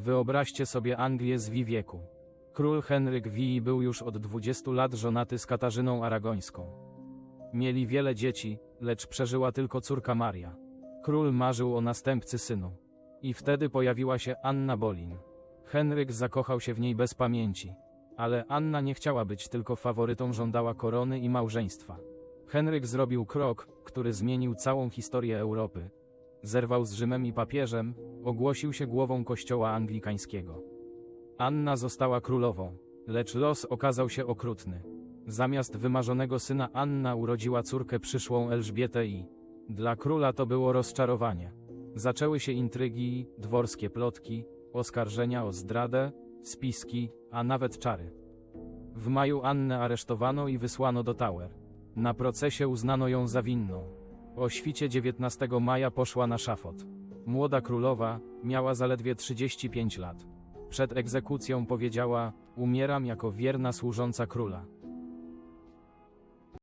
Wyobraźcie sobie Anglię z V wieku. Król Henryk V był już od 20 lat żonaty z Katarzyną Aragońską. Mieli wiele dzieci, lecz przeżyła tylko córka Maria. Król marzył o następcy synu. I wtedy pojawiła się Anna Bolin. Henryk zakochał się w niej bez pamięci. Ale Anna nie chciała być tylko faworytą, żądała korony i małżeństwa. Henryk zrobił krok, który zmienił całą historię Europy. Zerwał z Rzymem i papieżem, ogłosił się głową kościoła anglikańskiego. Anna została królową, lecz los okazał się okrutny. Zamiast wymarzonego syna Anna urodziła córkę przyszłą Elżbietę i dla króla to było rozczarowanie. Zaczęły się intrygi, dworskie plotki, oskarżenia o zdradę, spiski, a nawet czary. W maju Annę aresztowano i wysłano do Tower. Na procesie uznano ją za winną. O świcie 19 maja poszła na szafot. Młoda królowa miała zaledwie 35 lat. Przed egzekucją powiedziała: Umieram jako wierna służąca króla.